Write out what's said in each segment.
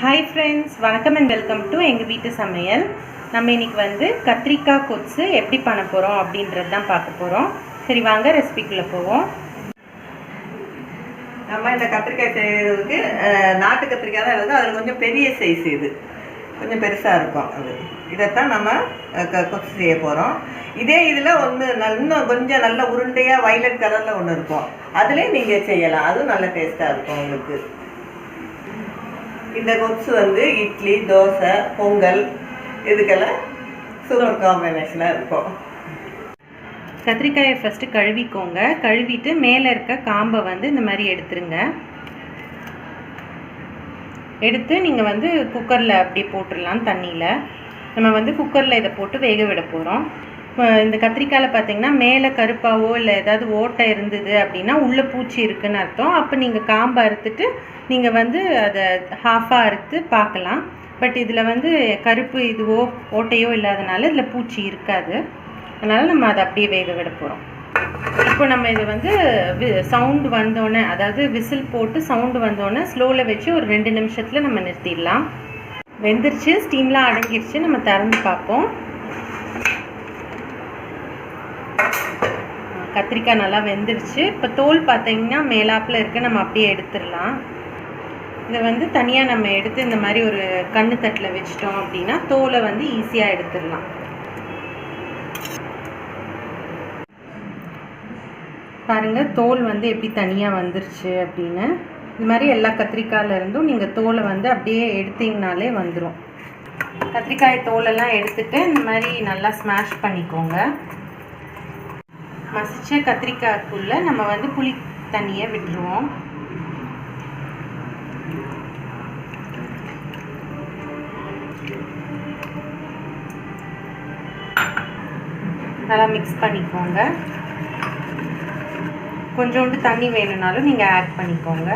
Hi friends வணக்கம் and welcome to எங்கள் வீட்டு சமையல். நம்ம இன்னைக்கு வந்து கத்திரிக்காய் கொத்து எப்படி பண்ண போகிறோம் அப்படின்றது தான் பார்க்க போகிறோம் சரி வாங்க ரெசிபிக்குள்ளே போவோம். நம்ம இந்த கத்திரிக்காய் செய்யறதுக்கு நாட்டு கத்திரிக்காய் தான் இருக்குது. அதில் கொஞ்சம் பெரிய சைஸ் இது. கொஞ்சம் பெருசாக இருக்கும் அது. இதைத்தான் நம்ம அஹ், கொத்து செய்ய போகிறோம் இதே இதில் ஒன்று இன்னும் கொஞ்சம் நல்ல உருண்டையாக வைலட் கலரில் ஒன்று இருக்கும். அதுலேயும் நீங்கள் செய்யலாம். அதுவும் நல்ல டேஸ்ட்டாக இருக்கும் உங்களுக்கு. இந்த கொத்து வந்து இட்லி தோசை பொங்கல் இதுக்கெல்லாம் சூப்பர் காம்பினேஷனாக இருக்கும். கத்திரிக்காயை ஃபஸ்ட்டு கழுவிக்கோங்க. கழுவிட்டு மேலே இருக்க காம்பை வந்து இந்த மாதிரி எடுத்துருங்க. எடுத்து நீங்கள் வந்து குக்கரில் அப்படியே போட்டுடலாம் தண்ணியில். நம்ம வந்து குக்கரில் இதை போட்டு வேக விட போகிறோம் இந்த கத்திரிக்காயில் பார்த்தீங்கன்னா மேலே கருப்பாவோ இல்லை ஏதாவது ஓட்டை இருந்தது அப்படின்னா உள்ளே பூச்சி இருக்குதுன்னு அர்த்தம். அப்போ நீங்கள் காம்பை அறுத்துட்டு நீங்கள் வந்து அதை ஹாஃபாக அறுத்து பார்க்கலாம். பட் இதில் வந்து கருப்பு இதுவோ ஓட்டையோ இல்லாதனால இதில் பூச்சி இருக்காது. அதனால் நம்ம அதை அப்படியே வேக விட போகிறோம் இப்போ நம்ம இது வந்து சவுண்டு வந்தோடனே அதாவது விசில் போட்டு சவுண்டு வந்தோடனே ஸ்லோவில் வச்சு ஒரு ரெண்டு நிமிஷத்தில் நம்ம நிறுத்திடலாம். வெந்துருச்சு ஸ்டீம்லாம் அடங்கிருச்சு நம்ம திறந்து பார்ப்போம். கத்திரிக்காய் நல்லா வெந்துருச்சு. இப்போ தோல் பார்த்தீங்கன்னா மேலாப்பில் இருக்க. நம்ம அப்படியே எடுத்துடலாம். இதை வந்து தனியாக நம்ம எடுத்து இந்த மாதிரி ஒரு கண்ணு தட்டில் வச்சிட்டோம் அப்படின்னா தோலை வந்து ஈஸியாக எடுத்துடலாம். பாருங்க தோல் வந்து எப்படி தனியாக வந்துருச்சு அப்படின்னு. இது மாதிரி எல்லா கத்திரிக்காயில இருந்தும் நீங்கள் தோலை வந்து அப்படியே எடுத்தீங்கனாலே வந்துடும் கத்திரிக்காய் தோலெல்லாம் எடுத்துட்டு இந்த மாதிரி நல்லா ஸ்மாஷ் பண்ணிக்கோங்க. மசித்த கத்திரிக்காய்க்குள்ளே நம்ம வந்து புளி தண்ணியை விட்டுருவோம். நல்லா மிக்ஸ் பண்ணிக்கோங்க. கொஞ்சோண்டு தண்ணி வேணும்னாலும் நீங்கள் ஆட் பண்ணிக்கோங்க.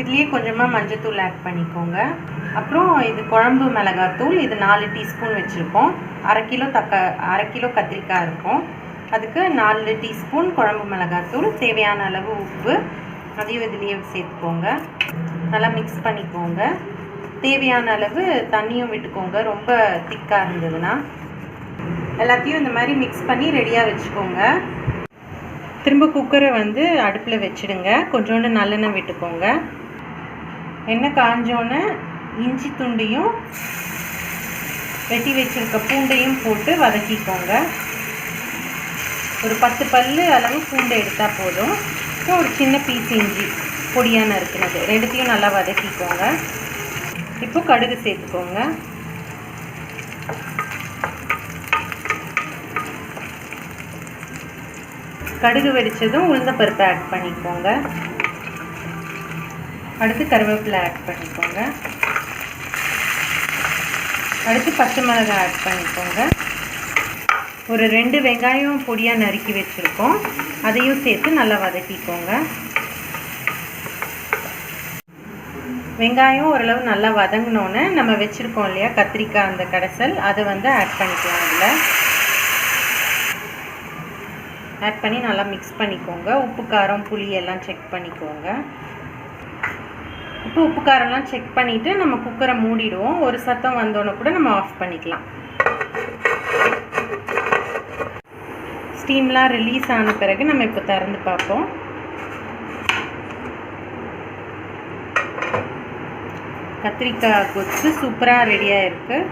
இதுலேயே கொஞ்சமாக மஞ்சத்தூள் ஆட் பண்ணிக்கோங்க. அப்புறம் இது குழம்பு மிளகாத்தூள் இது நாலு டீஸ்பூன் வச்சுருக்கோம். அரை கிலோ தக்க அரை கிலோ கத்திரிக்காய் இருக்கும். அதுக்கு நாலு டீஸ்பூன் குழம்பு மிளகாத்தூள் தேவையான அளவு உப்பு. அதையும் இதுலேயே சேர்த்துக்கோங்க. நல்லா மிக்ஸ் பண்ணிக்கோங்க. தேவையான அளவு தண்ணியும் விட்டுக்கோங்க. ரொம்ப திக்காக இருந்ததுன்னா. எல்லாத்தையும் இந்த மாதிரி மிக்ஸ் பண்ணி ரெடியாக வச்சுக்கோங்க. திரும்ப குக்கரை வந்து அடுப்பில் வச்சிடுங்க. கொஞ்சோண்டு நல்லெண்ணெய் விட்டுக்கோங்க. எண்ணெய் காஞ்சோன்னே இஞ்சி துண்டையும் வெட்டி வச்சிருக்க பூண்டையும் போட்டு வதக்கிக்கோங்க. ஒரு பத்து பல் அளவு பூண்டை எடுத்தால் போதும். ஒரு சின்ன பீஸ் இஞ்சி பொடியான இருக்கிறது. ரெண்டுத்தையும் நல்லா வதக்கிக்கோங்க. இப்போ கடுகு சேர்த்துக்கோங்க. கடுகு வெடித்ததும் உளுந்தப்பருப்பை ஆட் பண்ணிக்கோங்க. அடுத்து கருவேப்பிலை ஆட் பண்ணிக்கோங்க. அடுத்து பச்சை மிளகாய் ஆட் பண்ணிக்கோங்க. ஒரு ரெண்டு வெங்காயம் பொடியாக நறுக்கி வச்சுருக்கோம். அதையும் சேர்த்து நல்லா வதக்கிக்கோங்க. வெங்காயம் ஓரளவு நல்லா வதங்கினோன்னே நம்ம வச்சுருக்கோம் இல்லையா கத்திரிக்காய் அந்த கடைசல் அதை வந்து ஆட் பண்ணிக்கலாம் அதில். ஆட் பண்ணி நல்லா மிக்ஸ் பண்ணிக்கோங்க. உப்பு காரம் புளி எல்லாம் செக் பண்ணிக்கோங்க. உப்பு உப்பு காரம்லாம் செக் பண்ணிவிட்டு நம்ம குக்கரை மூடிடுவோம். ஒரு சத்தம் வந்தோன்னே கூட நம்ம ஆஃப் பண்ணிக்கலாம். ஸ்டீம்லாம் ரிலீஸ் ஆன பிறகு நம்ம இப்போ திறந்து பார்ப்போம். கத்திரிக்காய் கொத்து சூப்பராக ரெடியாக இருக்குது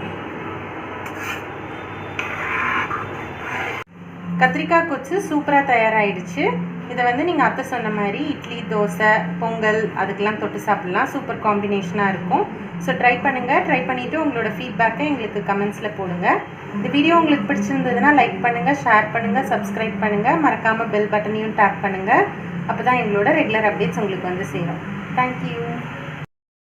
கத்திரிக்காய் கொச்சு சூப்பராக தயாராகிடுச்சு இதை வந்து நீங்கள் அத்தை சொன்ன மாதிரி இட்லி தோசை பொங்கல் அதுக்கெல்லாம் தொட்டு சாப்பிட்லாம். சூப்பர் காம்பினேஷனாக இருக்கும். ஸோ ட்ரை பண்ணுங்கள் ட்ரை பண்ணிவிட்டு உங்களோட ஃபீட்பேக்கை எங்களுக்கு கமெண்ட்ஸில் போடுங்க. இந்த வீடியோ உங்களுக்கு பிடிச்சிருந்ததுன்னா லைக் பண்ணுங்கள் ஷேர் பண்ணுங்கள் சப்ஸ்கிரைப் பண்ணுங்கள் மறக்காமல் பெல் பட்டனையும் டேப் பண்ணுங்கள் அப்போ தான் எங்களோட ரெகுலர் அப்டேட்ஸ் உங்களுக்கு வந்து சேரும். தேங்க்யூ